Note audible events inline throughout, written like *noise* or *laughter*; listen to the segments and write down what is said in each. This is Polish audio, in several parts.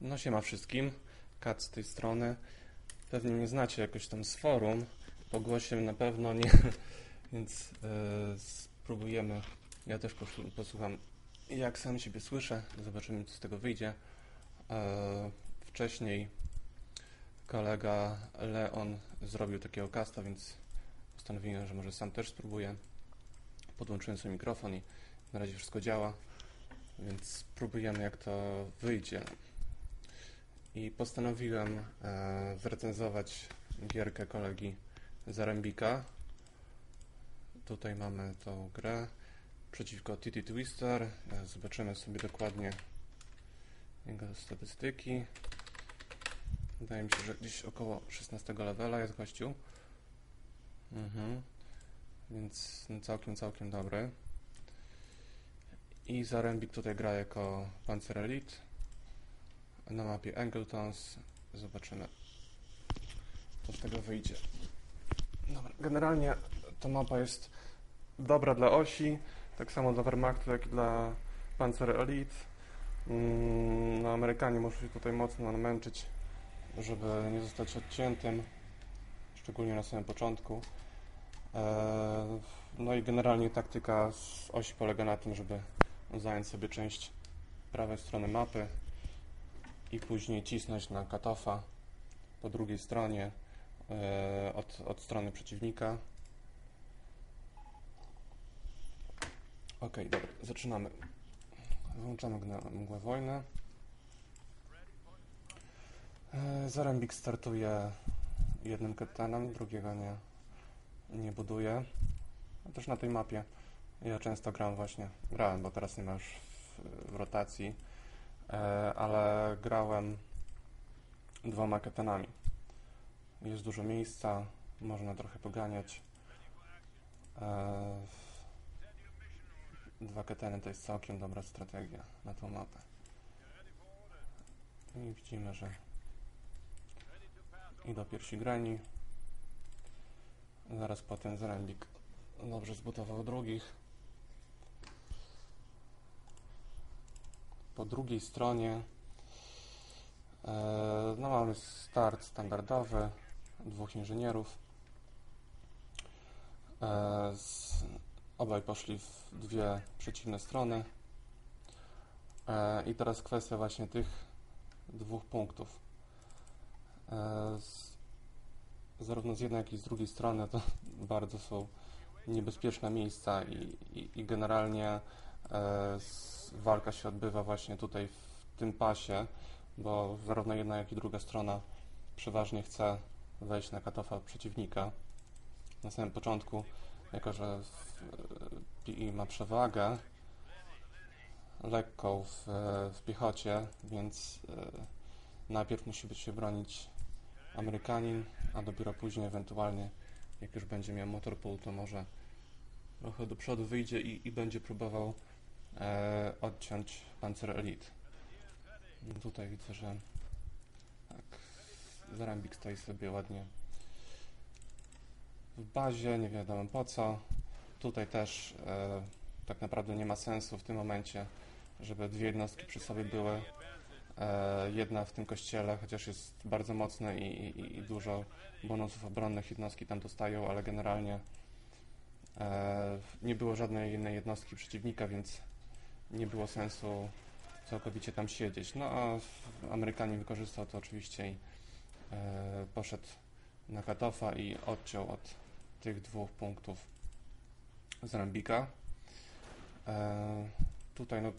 No siema wszystkim, Kat z tej strony. Pewnie mnie znacie jakoś tam z forum, po głosie na pewno nie, *laughs* więc e, spróbujemy. Ja też posłucham jak sam siebie słyszę, zobaczymy co z tego wyjdzie. E, wcześniej kolega Leon zrobił takiego casta, więc postanowiłem, że może sam też spróbuję. Podłączyłem sobie mikrofon i na razie wszystko działa, więc spróbujemy jak to wyjdzie. I postanowiłem e, zrecenzować gierkę kolegi Zarembika. Tutaj mamy tą grę przeciwko TT Twister. E, Zobaczymy sobie dokładnie jego statystyki. Wydaje mi się, że gdzieś około 16 levela jest gościu. Mhm. Więc no, całkiem, całkiem dobry. I Zarembik tutaj gra jako Panzer Elite na mapie Angletons. Zobaczymy, co z tego wyjdzie. Dobra, generalnie ta mapa jest dobra dla osi, tak samo dla Wehrmachtu, jak i dla Panzer Elite. Mm, No, Amerykanie muszą się tutaj mocno namęczyć, żeby nie zostać odciętym, szczególnie na samym początku. Eee, No i generalnie taktyka z osi polega na tym, żeby zająć sobie część prawej strony mapy i później cisnąć na katofa po drugiej stronie e, od, od strony przeciwnika. Ok, dobra, zaczynamy. Włączamy gna- mgłę wojny. E, Zarembik startuje jednym kapitanem, drugiego nie, nie buduje. A Też na tej mapie ja często gram właśnie, grałem, bo teraz nie ma już w, w rotacji, ale grałem dwoma katanami. Jest dużo miejsca, można trochę poganiać. E, dwa katany to jest całkiem dobra strategia na tą mapę. I widzimy, że idą pierwsi grani. Zaraz potem Zarembik dobrze zbudował drugich. Po drugiej stronie e, no mamy start standardowy, dwóch inżynierów. E, obaj poszli w dwie przeciwne strony. E, I teraz kwestia właśnie tych dwóch punktów. Zarówno z jednej, jak i z drugiej strony to *laughs* bardzo są niebezpieczne miejsca i, i, i generalnie walka się odbywa właśnie tutaj w tym pasie, bo zarówno jedna, jak i druga strona przeważnie chce wejść na katofa przeciwnika. Na samym początku, jako że e, PI ma przewagę lekką w, e, w piechocie, więc e, najpierw musi być się bronić Amerykanin, a dopiero później ewentualnie jak już będzie miał motor pool, to może trochę do przodu wyjdzie i, i będzie próbował e, odciąć Panzer Elite. Tutaj widzę, że tak, Zarambik stoi sobie ładnie w bazie, nie wiadomo po co. Tutaj też e, tak naprawdę nie ma sensu w tym momencie, żeby dwie jednostki przy sobie były. E, jedna w tym kościele, chociaż jest bardzo mocna i, i, i dużo bonusów obronnych jednostki tam dostają, ale generalnie e, nie było żadnej innej jednostki przeciwnika, więc nie było sensu całkowicie tam siedzieć. No a Amerykanin wykorzystał to oczywiście i e, poszedł na Katofa i odciął od tych dwóch punktów z Rambika. E, tutaj no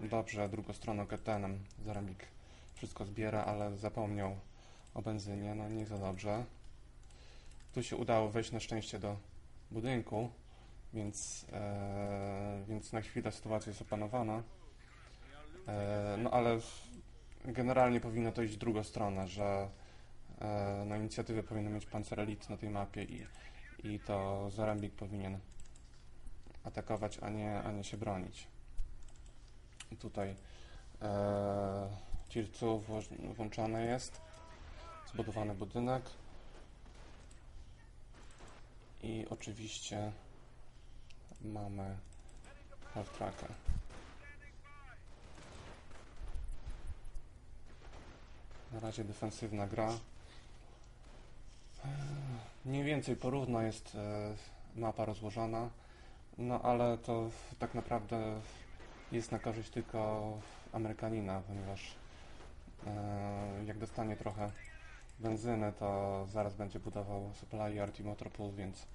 dobrze drugostroną ketanem Zarambik wszystko zbiera, ale zapomniał o benzynie, no nie za dobrze. Tu się udało wejść na szczęście do budynku, więc, e, więc na chwilę sytuacja jest opanowana. E, no ale generalnie powinno to iść w drugą stronę, że e, na inicjatywę powinno mieć Panzer Elite na tej mapie i, i to Zarambik powinien atakować, a nie, a nie się bronić. Tutaj e, Tier 2 wło- włączone jest, zbudowany budynek i oczywiście mamy half tracka. Na razie defensywna gra. Mniej więcej porówno jest e, mapa rozłożona, no ale to tak naprawdę jest na korzyść tylko Amerykanina, ponieważ e, jak dostanie trochę benzyny, to zaraz będzie budował supply i motor pool, więc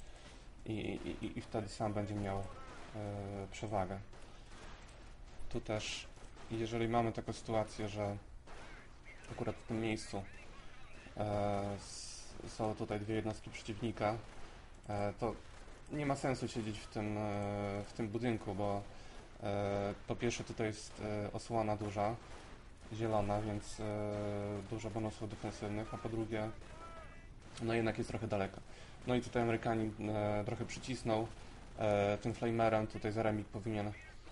i, i, i wtedy sam będzie miał e, przewagę. Tu też, jeżeli mamy taką sytuację, że akurat w tym miejscu e, są tutaj dwie jednostki przeciwnika, e, to nie ma sensu siedzieć w tym, e, w tym budynku, bo e, po pierwsze tutaj jest e, osłona duża, zielona, więc dużo bonusów defensywnych, a po drugie no jednak jest trochę daleko. No i tutaj Amerykanin e, trochę przycisnął e, tym flamerem, tutaj Zaremik powinien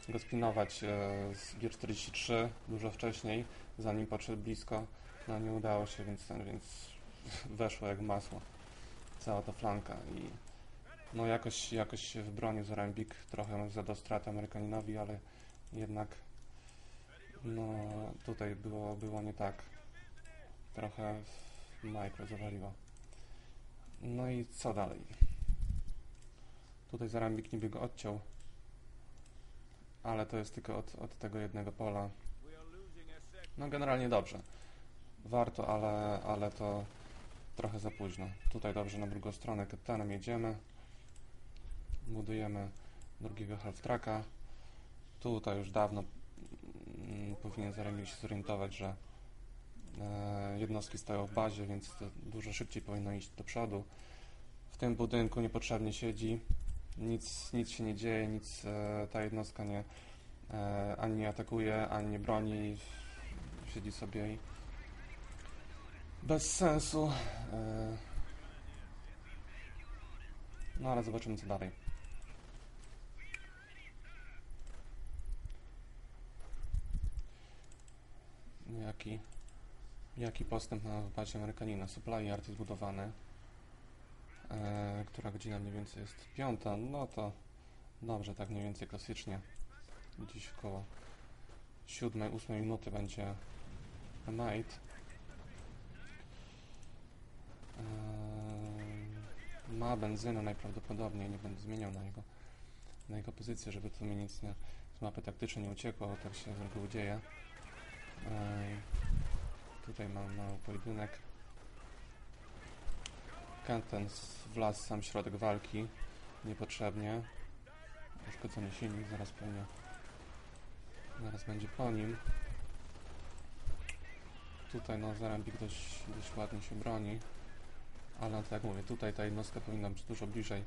go spinować e, z G43 dużo wcześniej, zanim podszedł blisko, no nie udało się, więc, więc weszło jak masło cała ta flanka i no jakoś, jakoś się wybronił Zarembik, trochę zadał stratę Amerykaninowi, ale jednak no tutaj było, było nie tak. Trochę Micro zawaliło. No i co dalej? Tutaj Zarambik niby go odciął, ale to jest tylko od, od tego jednego pola. No generalnie dobrze. Warto, ale, ale to trochę za późno. Tutaj dobrze na drugą stronę kapitanem jedziemy. Budujemy drugiego half tracka. Tutaj już dawno mm, powinien Zarambik się zorientować, że jednostki stoją w bazie, więc to dużo szybciej powinno iść do przodu. W tym budynku niepotrzebnie siedzi, nic, nic się nie dzieje, nic e, ta jednostka nie e, ani nie atakuje, ani nie broni, siedzi sobie i bez sensu. E, no ale zobaczymy co dalej. Jaki Jaki postęp w bazie Amerykanina? Supply yard jest budowany. E, która godzina mniej więcej jest? Piąta. No to dobrze, tak mniej więcej klasycznie. Gdzieś około siódmej, ósmej minuty będzie night. E, ma benzynę najprawdopodobniej, nie będę zmieniał na jego, na jego pozycję, żeby tu mi nic nie, z mapy taktycznej nie uciekło, tak się z reguły dzieje. E, Tutaj mam mały pojedynek. Kanten wlazł sam środek walki. Niepotrzebnie. Uszkodzony silnik, zaraz pewnie. Zaraz będzie po nim. Tutaj no Zarambik dość, dość ładnie się broni. Ale no, tak jak mówię, tutaj ta jednostka powinna być dużo bliżej.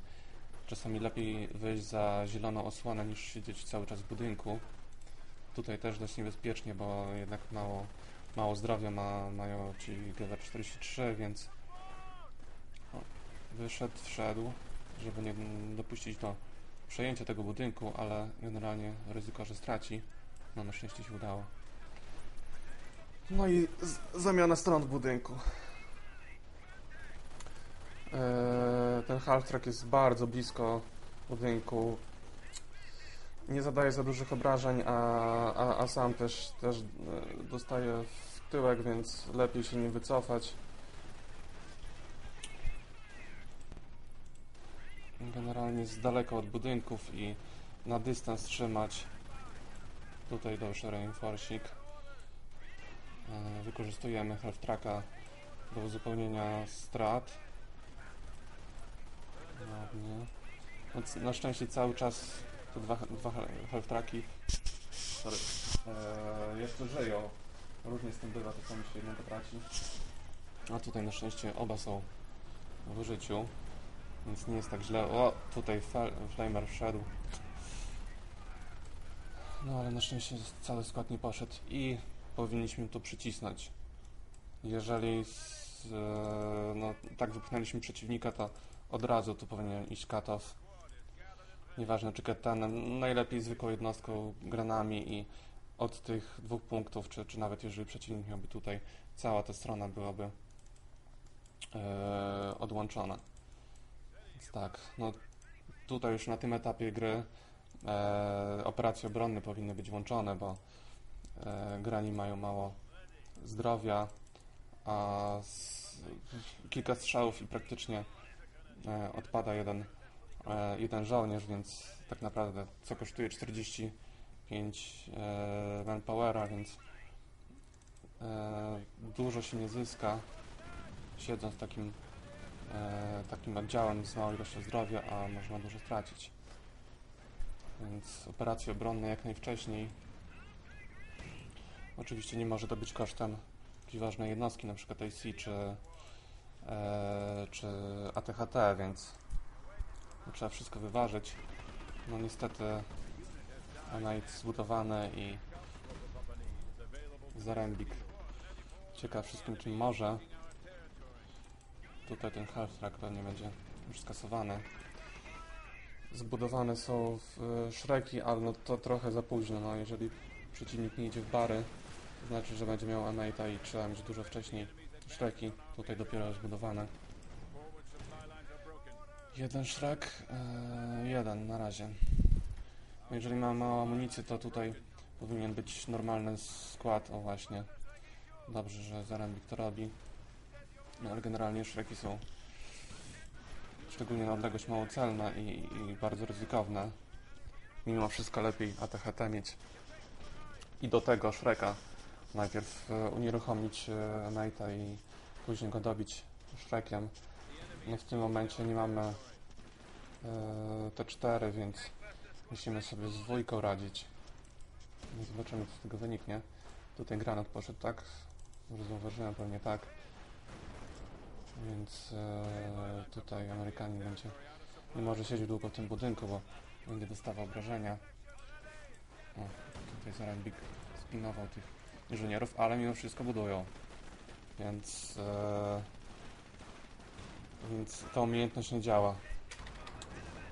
Czasami lepiej wyjść za zieloną osłonę niż siedzieć cały czas w budynku. Tutaj też dość niebezpiecznie, bo jednak mało mało zdrowia ma, mają ci GW43, więc o, wyszedł, wszedł, żeby nie dopuścić do przejęcia tego budynku, ale generalnie ryzyko, że straci. No na szczęście się udało. No i zamiana stron w budynku. Eee, ten half track jest bardzo blisko budynku. Nie zadaje za dużych obrażeń, a, a, a sam też, też e, dostaje w tyłek, więc lepiej się nie wycofać. Generalnie z daleka od budynków i na dystans trzymać. Tutaj dalszy reinforcing. E, Wykorzystujemy half tracka do uzupełnienia strat. Ładnie. Na szczęście cały czas te dwa, dwa half tracki sorry, e, jeszcze żyją. Różnie z tym bywa, czasami się jednego traci. A tutaj na szczęście oba są w użyciu, więc nie jest tak źle. O, tutaj Flamer wszedł. No ale na szczęście cały skład nie poszedł i powinniśmy tu przycisnąć. Jeżeli z, e, no, tak wypchnęliśmy przeciwnika, to od razu tu powinien iść cut-off. Nieważne czy ketanem, najlepiej zwykłą jednostką, granami i od tych dwóch punktów, czy, czy nawet jeżeli przeciwnik miałby tutaj, cała ta strona byłaby e, odłączona. Więc tak, no tutaj już na tym etapie gry e, operacje obronne powinny być włączone, bo e, grani mają mało zdrowia, a z, kilka strzałów i praktycznie e, odpada jeden, jeden żołnierz, więc tak naprawdę co kosztuje 45 e, manpowera, więc e, dużo się nie zyska siedząc takim, e, takim oddziałem z małą ilością zdrowia, a można dużo stracić. Więc operacje obronne jak najwcześniej. Oczywiście nie może to być kosztem jakiejś ważnej jednostki, przykład AC czy, czy ATHT, więc trzeba wszystko wyważyć. No niestety Anite zbudowany i Zarembik cieka wszystkim czym może. Tutaj ten half track pewnie będzie już skasowany. Zbudowane są w e, szreki, ale no to trochę za późno. No, jeżeli przeciwnik nie idzie w bary, to znaczy, że będzie miał Anaita i trzeba mieć dużo wcześniej szreki. Tutaj dopiero zbudowane. Jeden szrek, e, jeden na razie. Jeżeli ma małą amunicję, to tutaj powinien być normalny skład. O właśnie. Dobrze, że Zarembik to robi. No, ale generalnie szreki są szczególnie na odległość mało celne i, i bardzo ryzykowne. Mimo wszystko lepiej ATHT mieć. I do tego Shreka najpierw e, unieruchomić e, Knighta i później go dobić Shrekiem. No w tym momencie nie mamy e, T4, więc musimy sobie z dwójką radzić. Zobaczymy co z tego wyniknie. Tutaj granat poszedł tak. Może zauważyłem, pewnie tak. Więc e, tutaj Amerykanin będzie nie może siedzieć długo w tym budynku, bo będzie dostawał obrażenia. O, tutaj Zarembik spinował tych inżynierów, ale mimo wszystko budują. Więc, e, więc ta umiejętność nie działa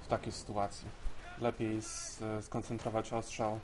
w takiej sytuacji. Lepiej skoncentrować ostrzał